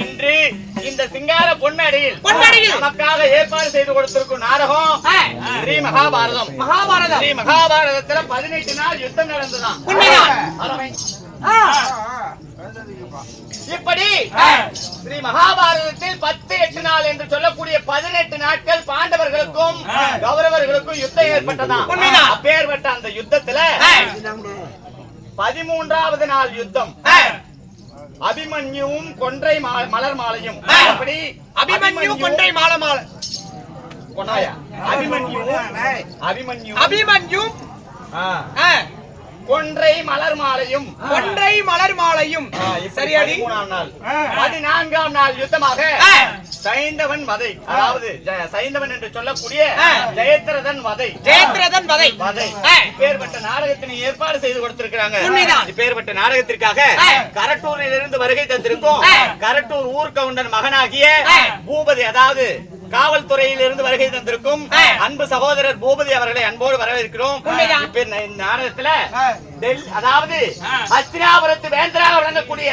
இன்று இந்த சிங்கார பொன்னடியில் பொன்னடியில். நமக்காக ஏற்பாடு செய்து கொடுத்திருக்கும் நாடகம். ஸ்ரீ மகாபாரதம் மகாபாரதம் ஸ்ரீ மகாபாரதத்துல பதினெட்டு நாள் யுத்தம் நடந்துதான். இப்படி. ஸ்ரீ மகாபாரதத்தில் பத்து எட்டு நாள் என்று சொல்லக்கூடிய பதினெட்டு நாட்கள் பாண்டவர்களுக்கும் கௌரவர்களுக்கும் யுத்தம் ஏற்பட்டதாம் உண்மைதான். அப்பேற்பட்ட அந்த யுத்தத்துல. பதிமூன்றாவது நாள் யுத்தம். அபிமன்யுவும் கொன்றை மலர் மாலையும். அப்படி அபிமன்யு கொன்றை மால மால கொன்னாயா? அபிமன்யுவும் அபிமன்யு அபிமன்யு. கொன்றை மலர் மாலையும் கொன்றை மலர் மாலையும் சரியாடி பதினான்காம் நாள் யுத்தமாக. சைந்தவன் வதை அதாவது சைந்தவன் என்று சொல்லக்கூடிய. ஜெயத்ரதன் வதை ஜெயத்ரதன் வதை வதை ஆ. இப்பேற்பட்ட நாடகத்தினை ஏற்பாடு செய்து கொடுத்திருக்கிறாங்க. இப்பேற்பட்ட நாடகத்திற்காக. கரட்டூரில் இருந்து வருகை தந்திருக்கும். கரட்டூர் ஊர்கவுண்டன் மகனாகிய. பூபதி அதாவது காவல்துறையில் இருந்து வருகை தந்திருக்கும். அன்பு சகோதரர் பூபதி அவர்களை அன்போடு வரவேற்கிறோம். நாடகத்துல அதாவது அஸ்தினாபுரத்து வேந்தராக விளங்கக்கூடிய.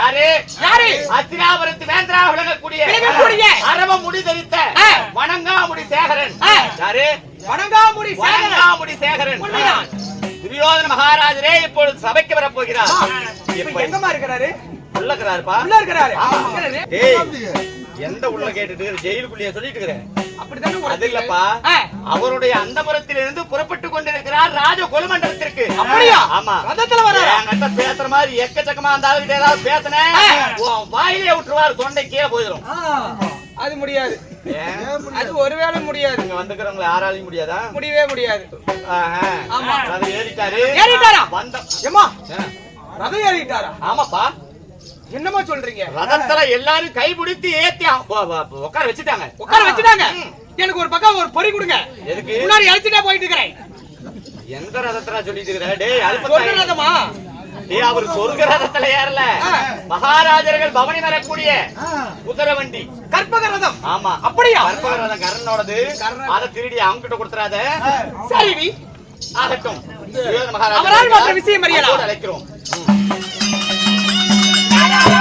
யாரு? யாரு? அஸ்தினாபுரத்து வேந்தராக விளங்கக்கூடிய. அரவ முடி தரித்த. வணங்காமுடி சேகரன். யாரு? வணங்காமுடி வணங்காமுடி சேகரன். துரியோதன மகாராஜரே இப்பொழுது சபைக்கு வரப் போகிறார் இப்ப எங்கம்மா இருக்கிறாரு? உள்ளக்கிறாருப்பா உள்ள இருக்கிறாரு. எந்த உள்ள கேட்டுட்டு இருக்கிற? ஜெயிலுக்குள்ளேயே சொல்லிட்டு இருக்கிறேன் அப்படித்தானே அது இல்லப்பா. அவருடைய அந்தபுரத்திலிருந்து புறப்பட்டு கொண்டிருக்கிறார் ராஜ கொலுமண்டலத்திற்கு அப்படியா? ஆமா ரதத்துல வராரா? என்கிட்ட பேசுற மாதிரி எக்கச்சக்கமா அந்த ஆளுகிட்ட ஏதாவது பேசுனேன் வாயிலே விட்டுருவாரு தொண்டை கீழே போயிடும் அது முடியாது? அது ஒருவேளை முடியாது இங்க வந்துக்கிறவங்களை யாராலையும் முடியாதா முடியவே முடியாது ஆஹா. ஆமா. ரதம் ஏறிட்டாரு ஏறிட்டாரா? வந்த ஏம்மா ஆ. ரதம் ஏறிட்டாரா ஆமாப்பா என்னமா சொல்றீங்க? ரதத்துல எல்லாரும் கைபிடித்து ஏத்தி உட்கார வச்சுட்டாங்க. உட்கார வச்சுட்டாங்க. எனக்கு ஒரு பக்கம் ஒரு பொறி கொடுங்க. எதுக்கு? முன்னாடி அழைச்சிட்டே போயிட்டு இருக்கிறேன் எந்த ரதத்துல சொல்லிட்டு இருக்கிற? டேய் அல்பத்தாய். ரதமா? டேய் அவர் சொர்க்க ரதத்துல ஏறல. மகாராஜர்கள் பவனி வரக்கூடிய குதிரை வண்டி. கற்பக ரதம். ஆமா. அப்படியா? கற்பக ரதம் கர்ணனோடது. அத திருடி அவங்க கிட்ட கொடுத்துறாத சரி. ஆகட்டும். அவரால் மற்ற விஷயம் அறியலாம். அழைக்கிறோம்.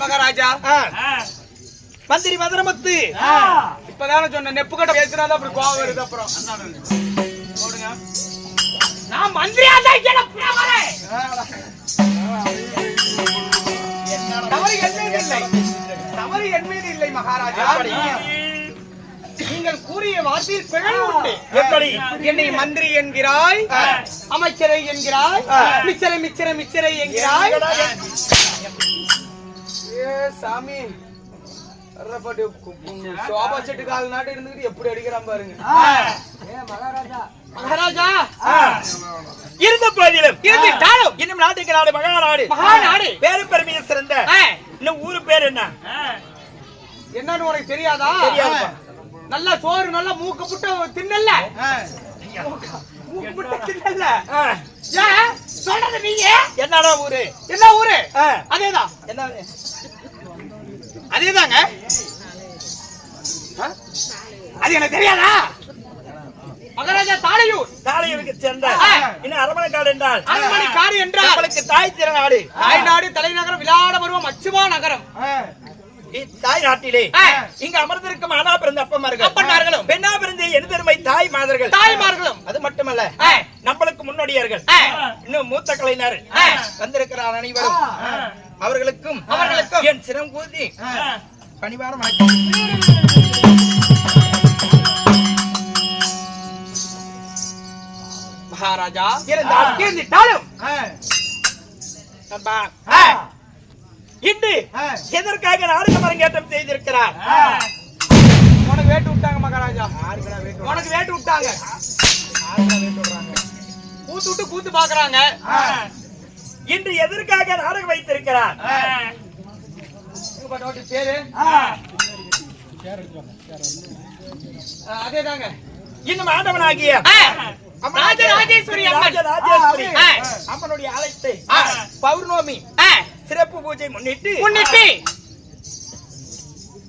மகாராஜா. மந்திரி மதுரமுத்து. இப்பதானே சொன்ன நெப்பு கட்ட பேசுறாதான் அப்படி கோவம் வருது அப்புறம். போடுங்க. நான் மந்திரியா தான். தவறு என் மீது இல்லை. தவறு என் மீது இல்லை மகாராஜா. நீங்கள் கூறிய வார்த்தையில் பிழை உண்டு. எப்படி? என்னை மந்திரி என்கிறாய் அமைச்சரை என்கிறாய் மிச்சரை மிச்சரை மிச்சரை என்கிறாய். ஏ சாமி. சோபா செட்டு கால் நாட்டு இருந்துகிட்டு எப்படி அடிக்கிறான் பாருங்க. மகாராஜா. இருந்த போதிலும் இருந்துட்டாலும் இன்னும் நாட்டுக்கு நாடு மகாநாடு. மகாநாடு. பேரு பெருமையை சிறந்த. இன்னும் ஊரு பேர் என்ன? என்னன்னு உனக்கு தெரியாதா. நல்லா சோறு நல்லா மூக்க புட்ட தின்னல்ல? மூக்க- புட்ட ஏன்? சொல்றது நீங்க? என்னடா ஊரு? என்ன ஊரு? அதேதான் என்ன அதேதாங்க? அது எனக்கு தெரியாதா? மகாராஜா தாளையூர் தாளையூருக்கு ஆ. இன்னும் அரமணை காடு என்றால்? அரண்மனை காடு என்றால்? நம்மளுக்கு தாய் திருநாடு தாய்நாடு தலைநகரம் விளையாட வருவோம். அச்சுமா நகரம். தாய் நாட்டிலே. இங்க அமர்ந்திருக்கும் ஆனா பிறந்த அப்பமார்கள் அப்பன்மார்களும். பெண்ணா பிறந்த எனதருமை தாய் மாதர்கள் தாய்மார்களும் அது மட்டுமல்ல. நம்மளுக்கு முன்னோடியர்கள். இன்னும் மூத்த கலைஞர். வந்திருக்கிறார் அனைவரும் அவர்களுக்கும் அவர்களுக்கும். என் சிரம் கூதி பணிவார வணக்கம் மகாராஜா இருந்தாலும். இன்று எதற்காக நாடகம் அரங்கேற்றம் செய்திருக்கிறார்? உனக்கு வேட்டு விட்டாங்க மகாராஜா. உனக்கு வேட்டு விட்டாங்க. கூத்து விட்டு கூத்து பாக்குறாங்க இன்று எதற்காக நாடகம் வைத்திருக்கிறார்? பேரு அதேதாங்க. இன்னும் ஆண்டவனாகிய ராஜராஜேஸ்வரி அம்மன். ராஜராஜேஸ்வரி. அம்மனுடைய அழைத்து. பௌர்ணமி சிறப்பு பூஜை முன்னிட்டு முன்னிட்டு.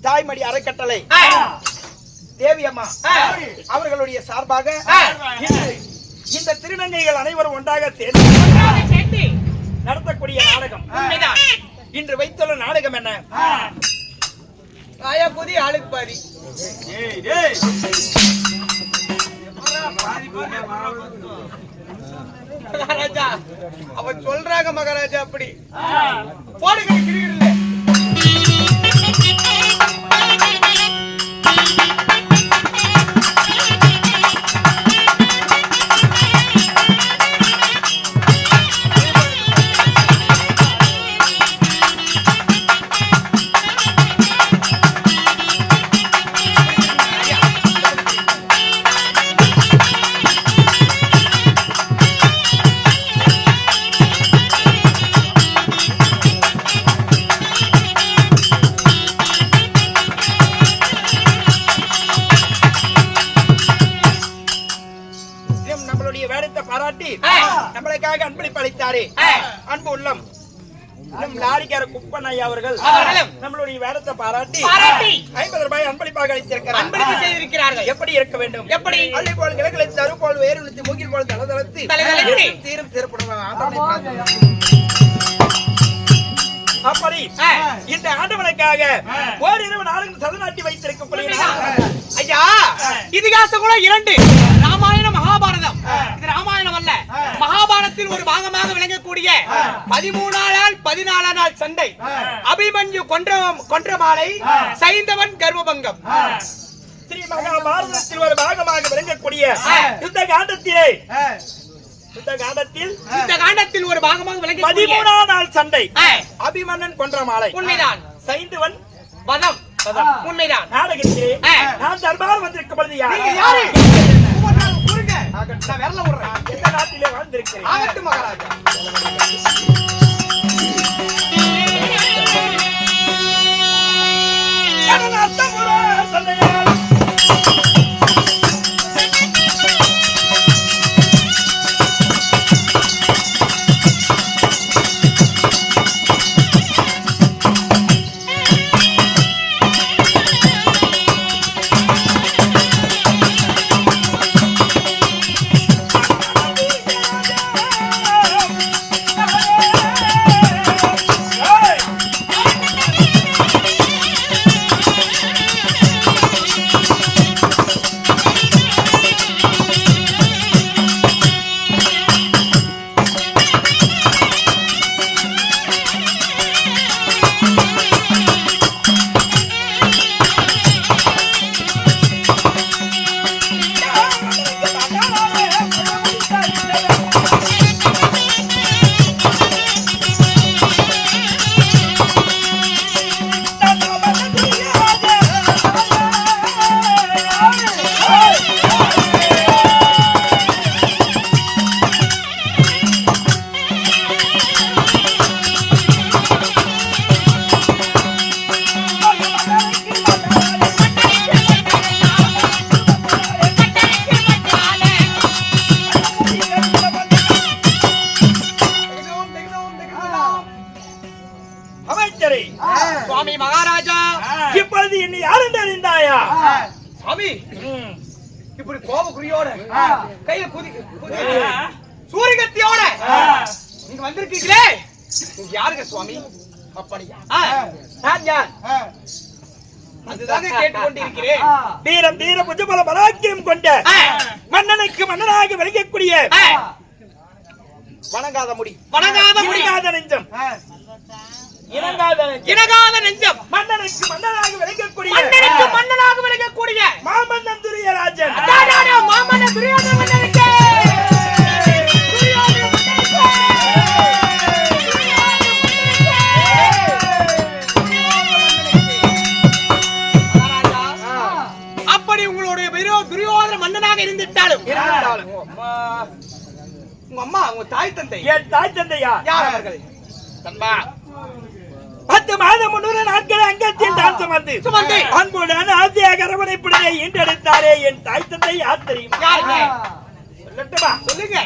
தாய்மடி அறக்கட்டளை. ஆ, தேவி அம்மா ஆ. அவர்களுடைய சார்பாக இந்த திருநங்கைகள் அனைவரும் ஒன்றாக சேர்ந்து நடத்தக்கூடிய நாடகம். இன்று வைத்துள்ள நாடகம் என்ன? ஆயா ஆளுக்கு பாதி. மகாராஜா அவ சொல்றாங்க மகாராஜா அப்படி. போடுங்க பாராட்டி. பாராட்டி. ஐம்பது ரூபாய் அன்பளிப்பாக அளித்திருக்கிறார். அன்பளிப்பு செய்திருக்கிறார்கள். எப்படி இருக்க வேண்டும்? எப்படி? அள்ளி போல் கிழக்கிழை தரு போல் வேறு மூங்கில் போல் தளதளத்து தீரும் பிரார்த்தனை. அப்படி. இந்த ஆண்டவனுக்காக ஓரிரவு நாடகம் சதநாட்டி வைத்திருக்கக்கூடிய நாடகம். ஐயா இதிகாசம் கூட இரண்டு. ராமாயணம் மகாபாரதம். இது ராமாயணம் அல்ல மகாபாரதத்தில் ஒரு பாகமாக விளங்கக்கூடிய பதிமூணாம் நாள் பதினாலாம் நாள் சண்டை. அபிமன்யு கொன்ற கொன்ற மாலை சைந்தவன் கர்வபங்கம். ஸ்ரீ மகாபாரதத்தில் ஒரு பாகமாக விளங்கக்கூடிய யுத்த காண்டத்திலே. யுத்த காண்டத்தில் இந்த காண்டத்தில் ஒரு பாகமாக விளங்கக்கூடிய பதிமூணாம் நாள் சண்டை. அபிமன்னன் கொன்ற மாலை உண்மைதான். சைந்துவன் வதம். உண்மைதான். நாடகத்திலே. நான் தர்பார் வந்திருக்கும் பொழுது யார். நான் விரல விடுறேன் எந்த நாட்டிலே வாழ்ந்திருக்கிறேன் மகாராஜா. வந்திருக்கீங்களே? நீங்க யாருங்க சுவாமி? அப்படியா ஆ, நான் யார்? அதுதாங்க கேட்டுக்கொண்டிருக்கிறேன். வீரம் தீர புஜபல பராக்கியம் கொண்ட ஆ, மன்னனுக்கு மன்னனாக விளங்கக்கூடிய வணங்காத முடி. வணங்காத முடி. இணங்காத நெஞ்சம். இணங்காத நெஞ்சம். இணங்காத நெஞ்சம். மன்னனுக்கு மன்னனாக விளங்கக்கூடிய மன்னனுக்கு மன்னனாக விளங்கக்கூடிய மாமன்னன் துரியராஜன். அடாடாடா, மாமன்ன உங்க அம்மா உங்க தாய் தந்தை. என் தாய் தந்தையா? யார் அவர்கள்? தன்பா பத்து மாதம் முன்னூறு நாட்கள் அங்கத்தில் தான் சுமந்து. சுமந்து. அன்புடன் ஆசையாக அரவணைப்புடனே ஈண்டெடுத்தாரே என் தாய் தந்தை யார் தெரியுமா? சொல்லட்டுமா? சொல்லுங்க.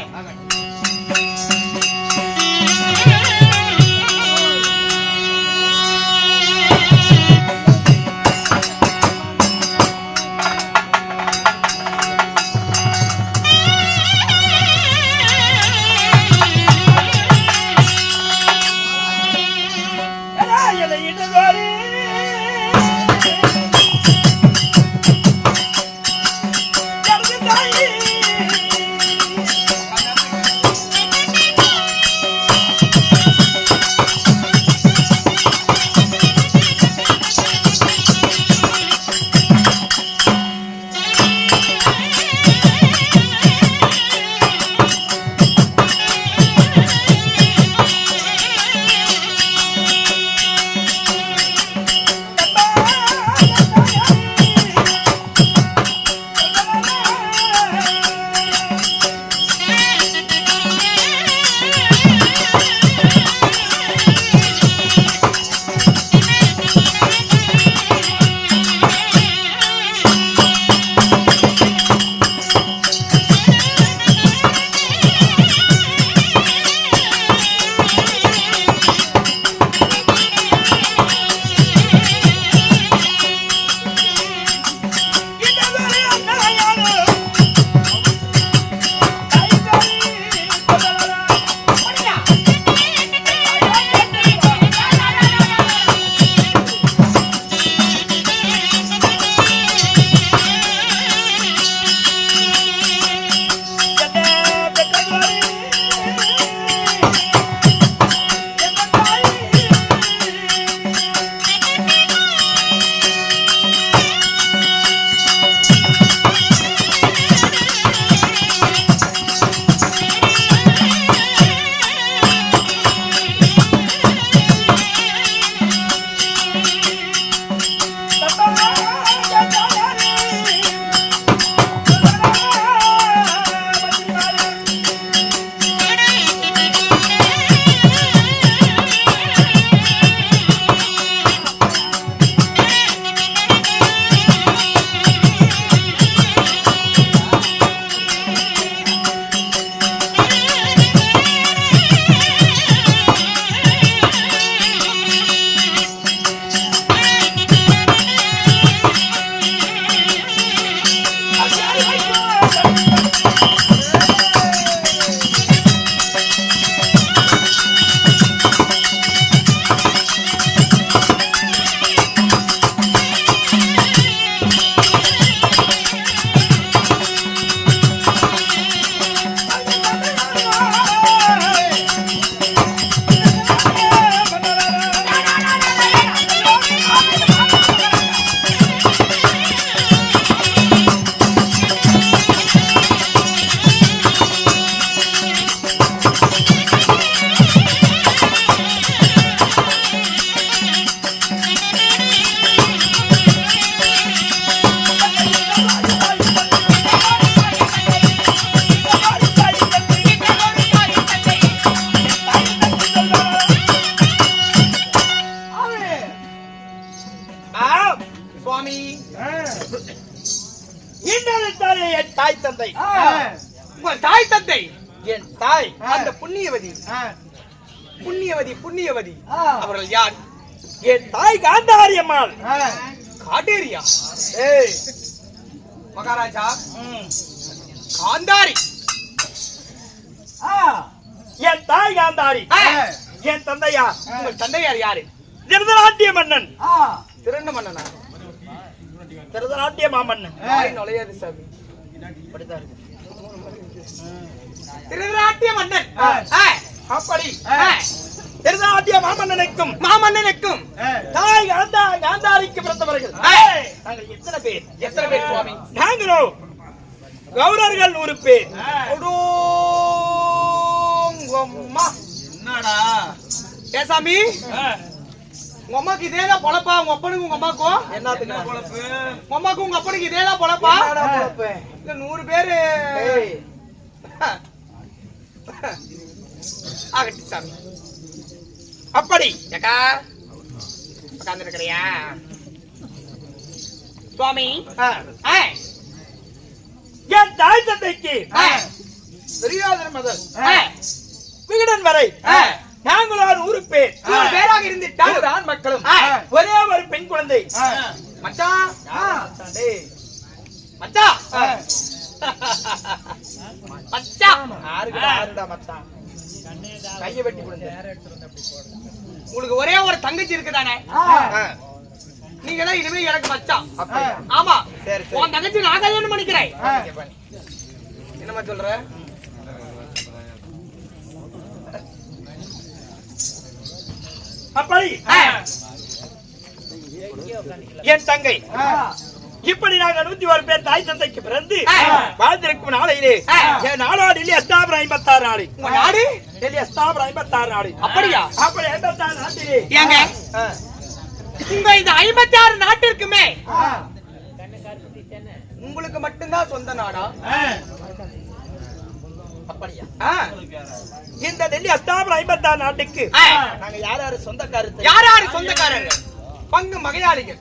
தாய் அந்த புண்ணியவதி. புண்ணியவதி புண்ணியவதி. அவர்கள் யார்? என் தாய் காந்தாரி அம்மாள் காட்டேரியா. ஏய். மகாராஜா. காந்தாரி. என் தாய் காந்தாரி. என் தந்தையா. உங்கள் தந்தையார் யாரு? திருதநாட்டிய மன்னன். திருண்ட மன்னனா? திருதநாட்டிய மாமன்னன் நுழையாது சாமி. திருவிராட்டிய மன்னன். அப்படி. ஆ, திருதநாட்டிய மாமன்னனுக்கும் மாமன்னனுக்கும். தாய் காந்தா காந்தாரிக்கு பிறந்தவர்கள். நாங்கள் எத்தனை பேர்? எத்தனை பேர் சுவாமி? நாங்களோ கௌரவர்கள் நூறு பேர். என்னடா? ஏ சாமி உங்க அம்மாக்கு இதேதான் பொழப்பா? உங்க அப்பனுக்கு உங்க அம்மாக்கும் என்ன பொழப்பு? உங்க அம்மாக்கு உங்க அப்பனுக்கு இதேதான் பொழப்பா? இந்த நூறு பேரு. ஆகட்டு சாமி. அப்படி ஏக்கா. உட்கார்ந்து இருக்கிறியா சுவாமி என் தாய் தந்தைக்கு துரியோதன முதல் விகடன் வரை. நாங்களோ பேர் நூறு பேராக இருந்துட்டால் ஆண் மக்களும். ஒரே ஒரு பெண் குழந்தை. மச்சான். ஆ. மச்சான் ஆறுடா, ஆறுடா மச்சான். கையை வெட்டி கொடுங்க. உங்களுக்கு ஒரே ஒரு தங்கச்சி இருக்குதானே. நீங்க தான் இனிமே எனக்கு மச்சான்? ஆமா. உன் தங்கச்சி நான் கல்யாணம் பண்ணிக்கிறேன் ஆ. என்னம்மா சொல்ற அப்படி. என் தங்கை இப்படி நாங்க நூத்தி ஒரு பேர் தாய் தந்தைக்கு பிறந்து. வாழ்ந்திருக்கும் நாளையிலே ஆ. என் நாளா டெல்லி அஸ்தாபுரம் ஐம்பத்தாறு நாடு. உங்க நாடு? டெல்லி அஸ்தாபுரம் ஐம்பத்தாறு நாடு. அப்படியா? அப்படி ஐம்பத்தாறு நாட்டிலே. ஏங்க. உங்க இந்த ஐம்பத்தி ஆறு நாட்டிற்குமே. உங்களுக்கு மட்டும்தான் சொந்த நாடா. இந்த டெல்லி அஸ்தாபுரம் ஐம்பத்தாறு நாட்டுக்கு. நாங்க யார் யாரு சொந்தக்காரத்து யார் யாரு சொந்தக்காரர்கள் பங்கு மகையாளிகள்.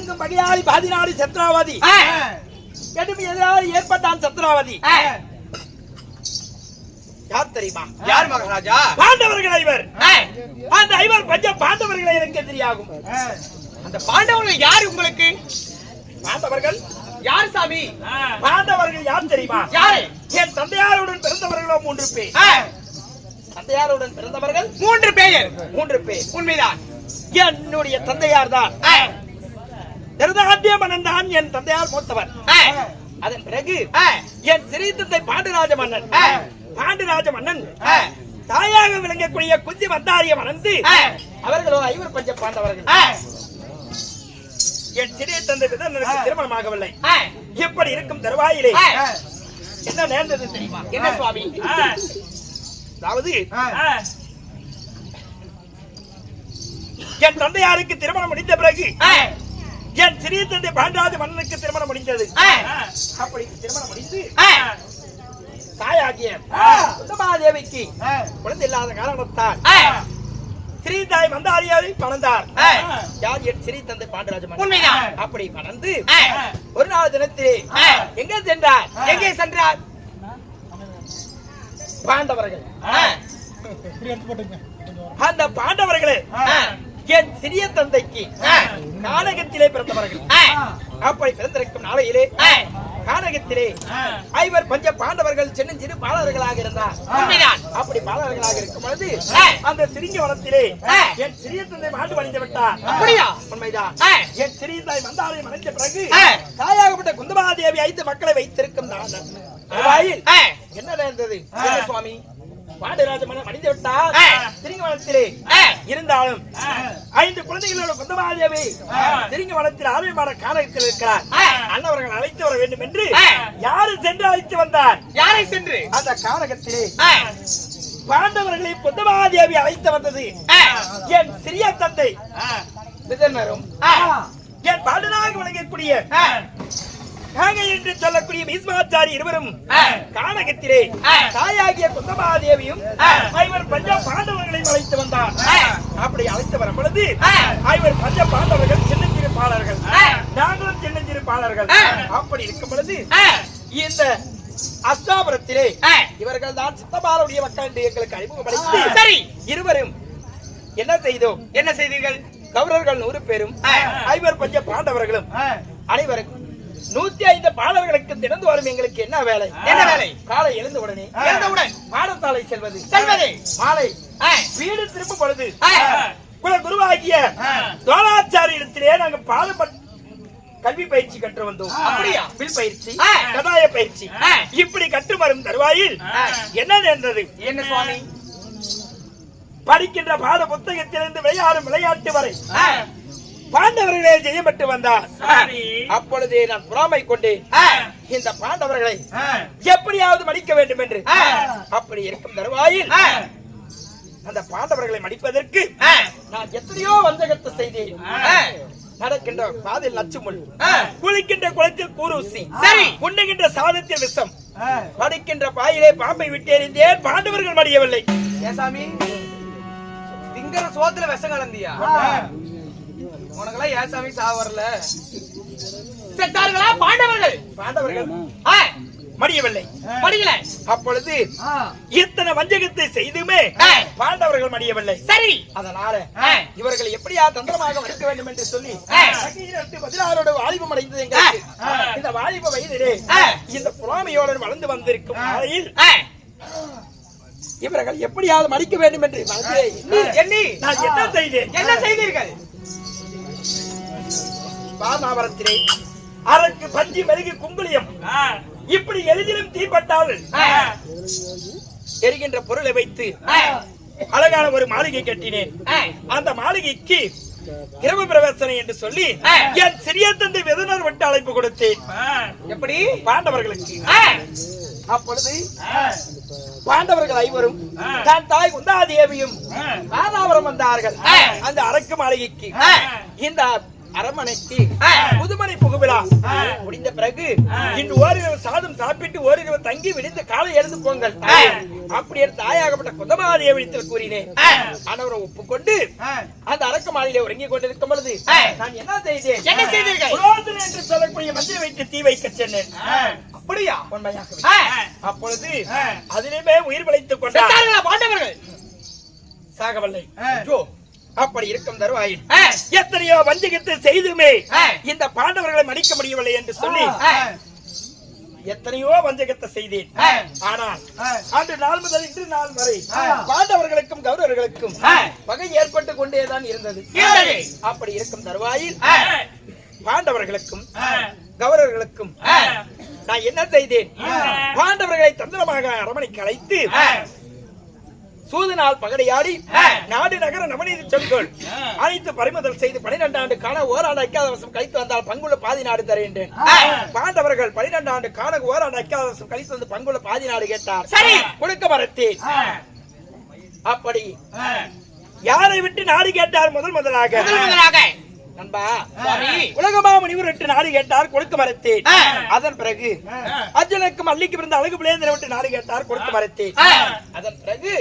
அங்கு மகிழாளி பாதிநாடு சத்ராவதி. எதுவும் எதிராக ஏற்பட்டான் சத்ராவதி யார் தெரியுமா? யார் மகாராஜா? பாண்டவர்கள் ஐவர். அந்த ஐவர் பஞ்ச பாண்டவர்களை எனக்கு எதிரியாகும். அந்த பாண்டவர்கள் யார் உங்களுக்கு? பாண்டவர்கள்? யார் சாமி? பாண்டவர்கள் யார் தெரியுமா? யாரு? என் தந்தையாருடன் பிறந்தவர்களோ மூன்று பேர். தந்தையாருடன் பிறந்தவர்கள்? மூன்று பெயர் மூன்று பேர். உண்மைதான். என்னுடைய தந்தையார் தான் திருதாண்டிய மன்னன் என் தந்தையார் மூத்தவர் அதன் பிறகு என் சிறிய தந்தை பாண்டுராஜ மன்னன். பாண்டுராஜ மன்னன் தாயாக விளங்கக்கூடிய குந்தி வந்தாரிய மணந்து. அவர்களோ ஐவர் பஞ்ச பாண்டவர்கள். என் சிறிய தந்தை விதனனுக்கு திருமணமாகவில்லை. ஆ, இப்படி இருக்கும் தருவாயிலே. என்ன நேர்ந்தது தெரியுமா? என்ன சுவாமி? அதாவது என் தந்தையாருக்கு திருமணம் முடிந்த பிறகு என் சிறிய தந்தை பாண்டராஜ மன்னனுக்கு திருமணம் முடிந்தது. ஆ, அப்படி திருமணம் முடிந்து தாயாகிய சுந்தமாதேவிக்கு குழந்தை இல்லாத காரணத்தால் ஸ்ரீதாய் மந்தாரியாவை மணந்தார். யார் என் ஸ்ரீ தந்தை பாண்டராஜ உண்மைதான். அப்படி மணந்து. ஒரு நாள் தினத்திலே. எங்க சென்றார்? எங்கே சென்றார்? பாண்டவர்கள். அந்த பாண்டவர்களே என் சிறிய தந்தைக்கு ஆ. கானகத்திலே பிறந்தவர்கள் அப்படி பிறந்திருக்கும் நாளையிலே கானகத்திலே ஐவர் பஞ்ச பாண்டவர்கள் சின்னஞ்சிறு பாலர்களாக இருந்தார். அப்படி பாலர்களாக இருக்கும் பொழுது. அந்த சிறிய வனத்திலே. என் சிறிய தந்தை மாண்டு மணிந்து விட்டார் அப்படியா? உண்மைதான். என் சிறிய தாய் மந்தாரை மறைந்த பிறகு. தாயாகப்பட்ட குந்தமாதேவி ஐந்து மக்களை வைத்திருக்கும் ஆ, என்ன நேர்ந்தது என்ன சுவாமி பாண்டியராஜ மன்னன் மணிந்து விட்டார். சிறிங்கவனத்திலே இருந்தாலும் ஐந்து குழந்தைகளோட குந்தமாதேவி சிறிங்கவனத்தில் ஆலயமான காலகத்தில் இருக்கிறார். ஆ. அன்னவர்கள் அழைத்து வர வேண்டும் என்று. யாரு சென்று அழைத்து வந்தார்? யாரை சென்று? அந்த காலகத்திலே பாண்டவர்களை குந்தமாதேவி அழைத்து வந்தது என் சிறிய தந்தை. என் பாண்டனாக விளங்கக்கூடிய என்று சொல்லக்கூடிய பீஸ்மாச்சாரி இருவரும். கானகத்திலே. தாயாகிய குந்தமாதேவியும். ஐவர் பஞ்ச பாண்டவர்களையும் அழைத்து வந்தார். அப்படி அழைத்து வரும் பொழுது. ஐவர் பஞ்ச பாண்டவர்கள் சின்னஞ்சிறு பாலர்கள் ஆ. நாங்களும் சின்னஞ்சிறு பாலர்கள் ஆ. அப்படி இருக்கும் பொழுது இந்த அஸ்தாபுரத்திலே. இவர்கள் தான் சித்தபாலுடைய மக்கள் என்று எங்களுக்கு அறிமுகப்படுத்தி சரி. இருவரும் என்ன செய்தோம் என்ன செய்தீர்கள் கௌரவர்கள் நூறு பேரும். ஐவர் பஞ்ச பாண்டவர்களும் அனைவருக்கும் நூத்தி ஐந்து பாடல்களுக்கு தினந்தோறும் எங்களுக்கு என்ன வேலை? என்ன வேலை? காலை எழுந்த உடனே எழுந்தவுடன் பாடசாலை செல்வது. செல்வது. மாலை. வீடு திரும்பும் பொழுது குல குருவாகிய தோளாச்சாரியத்திலே நாங்க பாதம் கல்வி பயிற்சி கற்று வந்தோம். அப்படியா? வில் பயிற்சி. கதாய பயிற்சி. இப்படி கற்று வரும் தருவாயில். என்ன நேர்ந்தது என்ன சுவாமி? படிக்கின்ற பாட புத்தகத்திலிருந்து விளையாடும் விளையாட்டு வரை. பாண்டவர்களே ஜெயம் பெற்று வந்தார். சரி. அப்பொழுதே நான் பொறாமை கொண்டு இந்த பாண்டவர்களை எப்படியாவது மடிக்க வேண்டும் என்று. அப்படி இருக்கும் தருவாயில் அந்த பாண்டவர்களை மடிப்பதற்கு நான் எத்தனையோ வஞ்சகத்தை செய்தேன். நடக்கின்ற பாதையில் நச்சுமுள். குளிக்கின்ற குளத்தில் கூறுசி சரி. உண்ணுகின்ற சாதத்தில் விஷம் படுக்கின்ற பாயிலே பாம்பை விட்டு எறிந்தேன் பாண்டவர்கள் மடியவில்லை. ஏன் சாமி திங்கிற சோத்துல விஷம் கலந்தியா? உனக்கெல்லாம் ஏன் சாமி சாவ வரல? செத்தார்களா? பாண்டவர்கள். பாண்டவர்கள். மடியவில்லை. படிக்கல அப்பொழுது இத்தனை வஞ்சகத்தை செய்துமே. பாண்டவர்கள் மடியவில்லை. சரி. அதனால. இவர்கள் எப்படியா தந்திரமாக வளர்க்க வேண்டும் என்று சொல்லி பதினாறோட வாலிபம் அடைந்தது. இந்த வாலிப வயதிலே. இந்த புறாமையோடு வளர்ந்து வந்திருக்கும் ஆ, இவர்கள் எப்படியாவது மடிக்க வேண்டும் என்று எண்ணி, எண்ணி. நான் என்ன செய்தேன்? என்ன செய்தீர்கள்? பாதாபரத்திலே அரக்கு பஞ்சு மெருகு குங்குளியம். இப்படி எளிதிலும் தீப்பட்டால் எரிகின்ற பொருளை வைத்து அழகான ஒரு மாளிகை கட்டினேன். அந்த மாளிகைக்கு இரவு பிரவேசனை என்று சொல்லி. என் சிறிய தந்தை விதனர் விட்டு அழைப்பு கொடுத்தேன். எப்படி? பாண்டவர்களுக்கு. அப்பொழுது பாண்டவர்கள் ஐவரும் தான் தாய் குந்தாதேவியும் பாதாபுரம் வந்தார்கள். ஆ. அந்த அரக்கு மாளிகைக்கு. இந்த அரமனைக்கு. புதுமனை புகுவிழா முடிந்த பிறகு இன்று ஓரிரவு சாதம் சாப்பிட்டு ஓரிரவு தங்கி விடிந்து காலை எழுந்து போங்கள். அப்படி எடுத்து தாயாகப்பட்ட குந்தமாதிய விழித்தில் கூறினேன். ஆனவரை ஒப்புக்கொண்டு அந்த அரக்க மாளிகையில உறங்கிக் கொண்டிருக்கும் பொழுது. நான் என்ன செய்தேன் என்ன செய்தீர்கள் என்று சொல்லக்கூடிய மந்திர வைத்து தீ வைக்க சென்றேன் அப்படியா உண்மையாகவே ஆ. அப்பொழுது அதிலுமே உயிர் பிழைத்துக் கொண்டார் செத்தார்களா பாண்டவர்கள் சாகவில்லை ஐயோ, அப்படி இருக்கும் தருவாயில். எத்தனையோ வஞ்சகத்தை செய்துமே. இந்த பாண்டவர்களை மடிக்க முடியவில்லை என்று சொல்லி. எத்தனையோ வஞ்சகத்தை செய்தேன். ஆனால் அன்று நாள் முதல் இன்று நாள் வரை. பாண்டவர்களுக்கும் கௌரவர்களுக்கும். பகை ஏற்பட்டு கொண்டேதான் இருந்தது. அப்படி இருக்கும் தருவாயில். பாண்டவர்களுக்கும் கௌரவர்களுக்கும். நான் என்ன செய்தேன் பாண்டவர்களை தந்திரமாக அரமனைக்கு அழைத்து ஆ. சூதனால் பகடையாடி. நாடு நகர நவநீதி சொற்கள். அனைத்து பறிமுதல் செய்து பனிரெண்டு ஆண்டு காண ஓராண்டு ஐக்காதவசம் கழித்து வந்தால் பங்குள்ள பாதி நாடு தருகின்றேன். பாண்டவர்கள் பனிரெண்டு ஆண்டு காண ஓராண்டு ஐக்காதவசம் கழித்து வந்து பங்குள்ள பாதி நாடு கேட்டார். சரி. கொடுக்க மறுத்தேன். அப்படி யாரை விட்டு நாடு கேட்டார் முதல் முதலாக? முதல் முதலாக. நண்பா சுவாமி. உலகமா முனிவர் விட்டு நாடு கேட்டார் கொடுக்க மறுத்தேன். அதன் பிறகு அர்ஜுனுக்கு மல்லிக்கு பிறந்த அழகு பிளேந்திர விட்டு நாடு கேட்டார் கொடுக்க மறுத்தேன். அதன் பிறகு.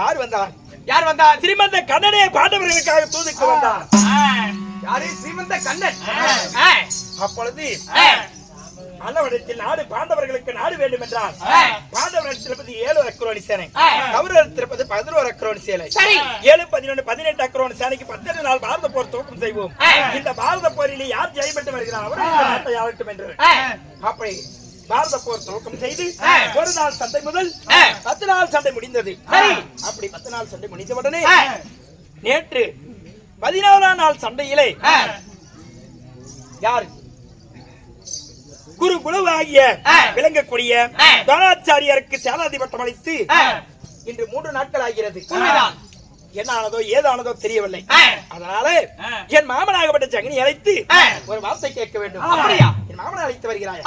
யார் வந்தார்? யார் வந்தார்? ஸ்ரீமந்த கண்ணனே பாண்டவர்களுக்காக தூதுக்கு வந்தார். யாரு? ஸ்ரீமந்த கண்ணன். அப்பொழுது ஆ. அன்னவனத்தில் நாடு பாண்டவர்களுக்கு நாடு வேண்டும் என்றால் ஆ. பாண்டவர்கள் திருப்பதி ஏழு அக்ரோனி சேனை திருப்பதி பதினோரு அக்ரோனி சரி. ஏழு பதினொன்று பதினெட்டு அக்ரோனி சேனைக்கு பத்தெட்டு நாள் பாரத போர் துவக்கம் செய்வோம். இந்த பாரத போரில் யார் ஜெயம் பெற்று வருகிறார் அவர் இந்த நாட்டை ஆளட்டும் என்று. அப்படி பாரத போர் துவக்கம் செய்து. ஒரு நாள் சண்டை முதல். பத்து நாள் சண்டை முடிந்தது. அப்படி பத்து நாள் சண்டை முடிந்த உடனே. நேற்று பதினாறாம் நாள் சண்டையிலே. யார் குரு குழுவாகிய ஆ. விளங்கக்கூடிய. தானாச்சாரியருக்கு சேனாதிபட்டம் அளித்து. இன்று மூன்று நாட்கள் ஆகிறது. என்ன ஆனதோ ஏதானதோ தெரியவில்லை. அதனால என் மாமனாகப்பட்ட ஜெகனி அழைத்து. ஒரு வார்த்தை கேட்க வேண்டும்? என் மாமன் அழைத்து வருகிறாய்